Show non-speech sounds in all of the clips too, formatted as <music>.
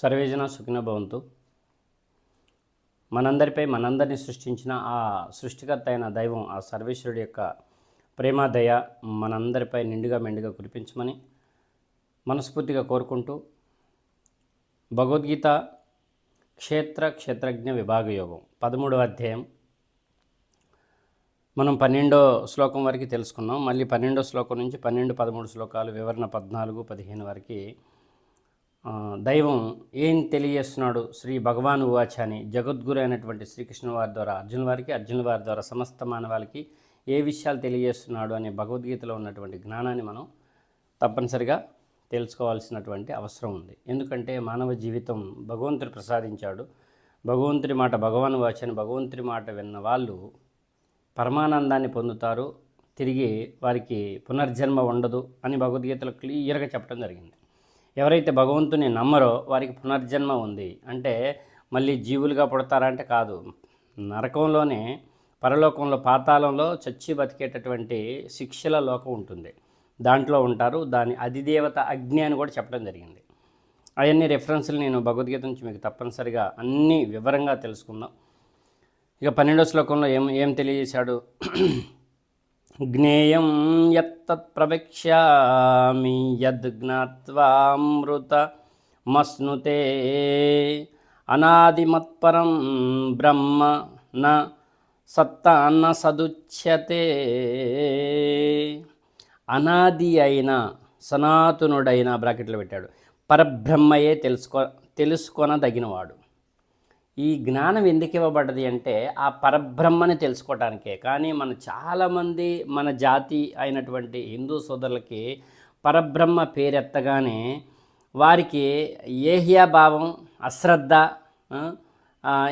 సర్వేజన సుఖిన భవంతు మనందరిపై మనందరిని సృష్టించిన ఆ సృష్టికర్త అయిన దైవం ఆ సర్వేశ్వరుడి యొక్క ప్రేమ దయ మనందరిపై నిండుగా మెండుగా కురిపించమని మనస్ఫూర్తిగా కోరుకుంటూ భగవద్గీత క్షేత్ర క్షేత్రజ్ఞ విభాగ యోగం పదమూడవ అధ్యాయం. మనం పన్నెండో శ్లోకం వరకు తెలుసుకున్నాం. మళ్ళీ పన్నెండో శ్లోకం నుంచి పన్నెండు పదమూడు శ్లోకాలు వివరణ పద్నాలుగు పదిహేను వరకు దైవం ఏం తెలియజేస్తున్నాడు శ్రీ భగవాన్ ఉవాచ అని జగద్గురు అయినటువంటి శ్రీకృష్ణ వారి ద్వారా అర్జున్ వారికి అర్జున్ వారి ద్వారా సమస్త మానవాళికి ఏ విషయాలు తెలియజేస్తున్నాడు అనే భగవద్గీతలో ఉన్నటువంటి జ్ఞానాన్ని మనం తప్పనిసరిగా తెలుసుకోవాల్సినటువంటి అవసరం ఉంది. ఎందుకంటే మానవ జీవితం భగవంతుడు ప్రసాదించాడు. భగవంతుడి మాట భగవాన్ వాచ్ అని భగవంతుడి మాట విన్న వాళ్ళు పరమానందాన్ని పొందుతారు. తిరిగి వారికి పునర్జన్మ ఉండదు అని భగవద్గీతలో క్లియర్గా చెప్పడం జరిగింది. ఎవరైతే భగవంతుని నమ్మరో వారికి పునర్జన్మ ఉంది. అంటే మళ్ళీ జీవులుగా పుడతారంటే కాదు. నరకంలోనే పరలోకంలో పాతాళంలో చచ్చి బతికేటటువంటి శిక్షల లోకం ఉంటుంది. దాంట్లో ఉంటారు. దాని అధిదేవత అగ్ని అని కూడా చెప్పడం జరిగింది. అవన్నీ రెఫరెన్స్లు నేను భగవద్గీత నుంచి మీకు తప్పనిసరిగా అన్ని వివరంగా తెలుసుకుందాం. ఇక పన్నెండో శ్లోకంలో ఏం ఏం తెలియజేశాడు? జ్ఞేయం యత్తత్ ప్రవక్ష్యామి యద్ జ్ఞాత్వామృత మస్నుతే అనాదిమత్పరం బ్రహ్మ న సత్తా సదుచ్యతే అనాది అయిన సనాతనుడైన బ్రాకెట్లో పెట్టాడు. పరబ్రహ్మయే తెలుసుకో తెలుసుకొనదగినవాడు. ఈ జ్ఞానం ఎందుకు ఇవ్వబడ్డది అంటే ఆ పరబ్రహ్మని తెలుసుకోవటానికే కానీ మన చాలామంది మన జాతి అయినటువంటి హిందూ సోదరులకి పరబ్రహ్మ పేరెత్తగానే వారికి ఏహియా భావం అశ్రద్ధ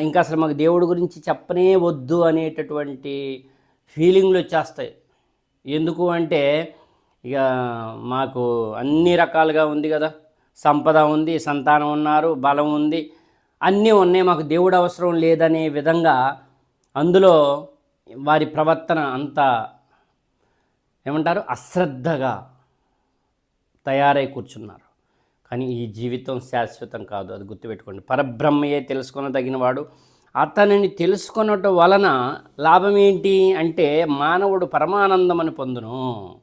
ఇంకా అసలు మాకు దేవుడి గురించి చెప్పనే వద్దు అనేటటువంటి ఫీలింగ్లు వచ్చేస్తాయి. ఎందుకు అంటే ఇక మాకు అన్ని రకాలుగా ఉంది కదా. సంపద ఉంది సంతానం ఉన్నారు బలం ఉంది అన్నీ ఉన్నాయి మాకు దేవుడు అవసరం లేదనే విధంగా అందులో వారి ప్రవర్తన అంత ఏమంటారు? అశ్రద్ధగా తయారై కూర్చున్నారు. కానీ ఈ జీవితం శాశ్వతం కాదు అది గుర్తుపెట్టుకోండి. పరబ్రహ్మయే తెలుసుకొనదగినవాడు. అతనిని తెలుసుకొనటం వలన లాభం ఏంటి అంటే మానవుడు పరమానందం అని పొందును.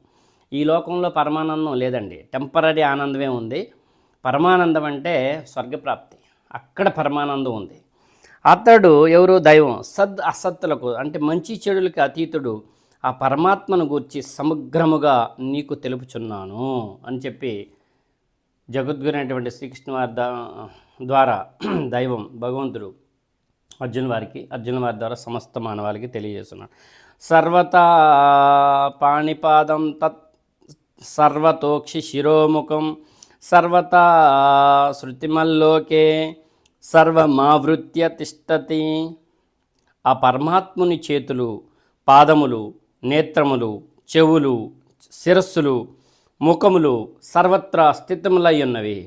ఈ లోకంలో పరమానందం లేదండి. టెంపరీ ఆనందమే ఉంది. పరమానందం అంటే స్వర్గప్రాప్తి. అక్కడ పరమానందం ఉంది. అతడు ఎవరు? దైవం. సద్ అసత్తులకు అంటే మంచి చెడులకి అతీతుడు. ఆ పరమాత్మను గూర్చి సమగ్రముగా నీకు తెలుపుచున్నాను అని చెప్పి జగద్గురు అయినటువంటి శ్రీకృష్ణ వారి దా- ద్వారా <clears throat> దైవం భగవంతుడు అర్జున్ వారికి అర్జున్ వారి ద్వారా సమస్త మానవాళికి తెలియజేస్తున్నాడు. సర్వతా పాణిపాదం తత్ సర్వతోక్షి శిరోముఖం సర్వతా శృతిమల్లోకే సర్వమావృత్య తిష్టతి. ఆ పరమాత్ముని చేతులు పాదములు నేత్రములు చెవులు శిరస్సులు ముఖములు సర్వత్రా స్థితములై ఉన్నవి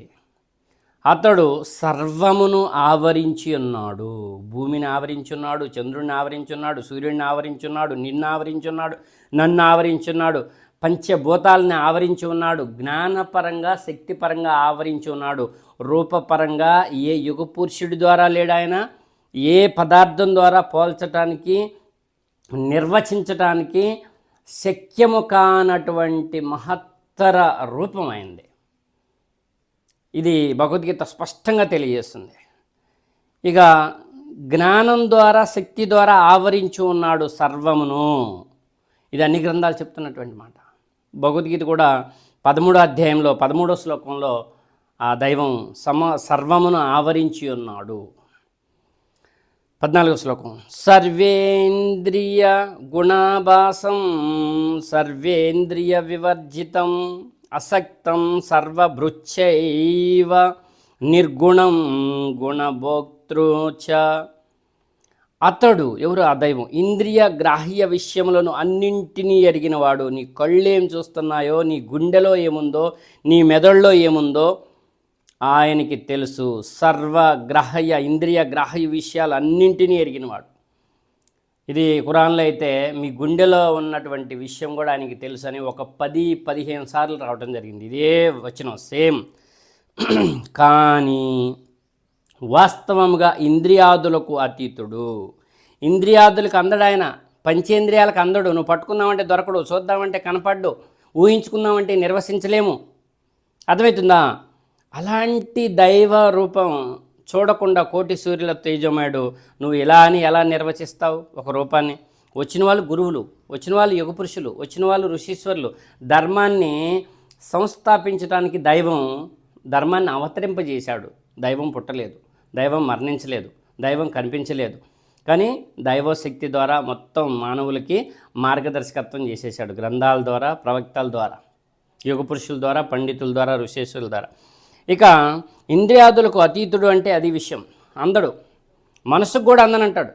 అతడు సర్వమును ఆవరించి ఉన్నాడు భూమిని ఆవరించి ఉన్నాడు చంద్రుడిని ఆవరించి ఉన్నాడు సూర్యుడిని ఆవరించి ఉన్నాడు నిన్ను ఆవరించి ఉన్నాడు నన్ను ఆవరించి పంచభూతాలని ఆవరించి ఉన్నాడు జ్ఞానపరంగా శక్తిపరంగా ఆవరించి ఉన్నాడు. రూపపరంగా ఏ యుగ పురుషుడి ద్వారా లేడు ఆయన? ఏ పదార్థం ద్వారా పోల్చటానికి నిర్వచించటానికి శక్యము కానటువంటి మహత్తర రూపమైంది ఇది భగవద్గీత స్పష్టంగా తెలియజేస్తుంది. ఇక జ్ఞానం ద్వారా శక్తి ద్వారా ఆవరించి ఉన్నాడు సర్వమును. ఇది అన్ని గ్రంథాలు చెప్తున్నటువంటి మాట. భగవద్గీత కూడా పదమూడో అధ్యాయంలో పదమూడో శ్లోకంలో ఆ దైవం సమ సర్వమును ఆవరించి ఉన్నాడు. పద్నాలుగో శ్లోకం. సర్వేంద్రియ గుణాభాసం సర్వేంద్రియ వివర్జితం అసక్తం సర్వభృచ్చైవ నిర్గుణం గుణభోక్తృచ అతడు ఎవరు? ఆ దైవం. ఇంద్రియ గ్రాహ్య విషయములను అన్నింటినీ ఎరిగినవాడు నీ కళ్ళేం చూస్తున్నాయో నీ గుండెలో ఏముందో నీ మెదడులో ఏముందో ఆయనకి తెలుసు. సర్వ గ్రాహ్య ఇంద్రియ గ్రాహ్య విషయాలు అన్నింటినీ ఎరిగినవాడు ఇది ఖురాన్లో అయితే మీ గుండెలో ఉన్నటువంటి విషయం కూడా ఆయనకి తెలుసు అని ఒక పది పదిహేను సార్లు రావడం జరిగింది. ఇదే వచ్చిన సేమ్. <clears throat> కానీ వాస్తవముగా ఇంద్రియాదులకు అతీతుడు. ఇంద్రియాదులకు అందడు ఆయన పంచేంద్రియాలకు అందడు. నువ్వు పట్టుకుందామంటే దొరకడు చూద్దామంటే కనపడ్డు ఊహించుకుందామంటే నిర్వసించలేము. అర్థమవుతుందా? అలాంటి దైవ రూపం చూడకుండా కోటి సూర్యుల తేజమయుడు నువ్వు ఇలా అని ఎలా నిర్వచిస్తావు ఒక రూపాన్ని? వచ్చిన వాళ్ళు గురువులు వచ్చిన వాళ్ళు యుగ పురుషులు వచ్చిన వాళ్ళు ఋషీశ్వరులు. ధర్మాన్ని సంస్థాపించడానికి దైవం ధర్మాన్ని అవతరింపజేశాడు. దైవం పుట్టలేదు. దైవం మరణించలేదు దైవం కనిపించలేదు. కానీ దైవశక్తి ద్వారా మొత్తం మానవులకి మార్గదర్శకత్వం చేసేసాడు గ్రంథాల ద్వారా ప్రవక్తల ద్వారా యుగ పురుషుల ద్వారా పండితుల ద్వారా ఋషేశ్వరుల ద్వారా. ఇక ఇంద్రియాదులకు అతీతుడు అంటే అది విషయం. అందడు మనసుకు కూడా అందనంటాడు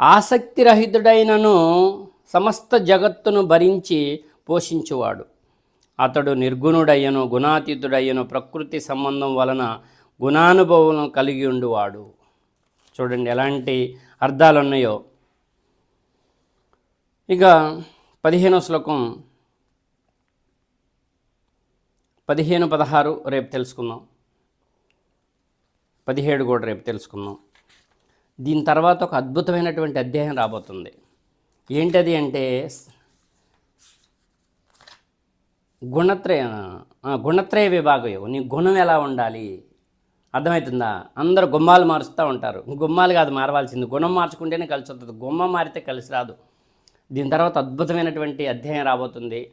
ఆసక్తిరహితుడైనను సమస్త జగత్తును భరించి పోషించువాడు. అతడు నిర్గుణుడయ్యను గుణాతీతుడయ్యను ప్రకృతి సంబంధం వలన గుణానుభవం కలిగి ఉండువాడు. చూడండి ఎలాంటి అర్థాలు ఉన్నాయో ఇక పదిహేనో శ్లోకం. పదిహేను పదహారు రేపు తెలుసుకుందాం. పదిహేడు కూడా రేపు తెలుసుకుందాం. దీని తర్వాత ఒక అద్భుతమైనటువంటి అధ్యాయం రాబోతుంది. ఏంటది అంటే గుణత్రయ గుణత్రయ విభాగం నీ గుణం ఎలా ఉండాలి? అర్థమవుతుందా? అందరూ గుమ్మాలు మారుస్తూ ఉంటారు. గుమ్మాలు కాదు మారవలసింది. గుణం మార్చుకుంటేనే కలిసి వస్తుంది. గుమ్మం మారితే కలిసి రాదు. దీని తర్వాత అద్భుతమైనటువంటి అధ్యాయం రాబోతుంది.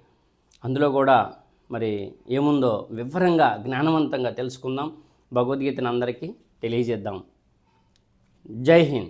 అందులో కూడా మరి ఏముందో వివరంగా జ్ఞానవంతంగా తెలుసుకుందాం. భగవద్గీతను అందరికీ తెలియజేద్దాం. జై హింద్.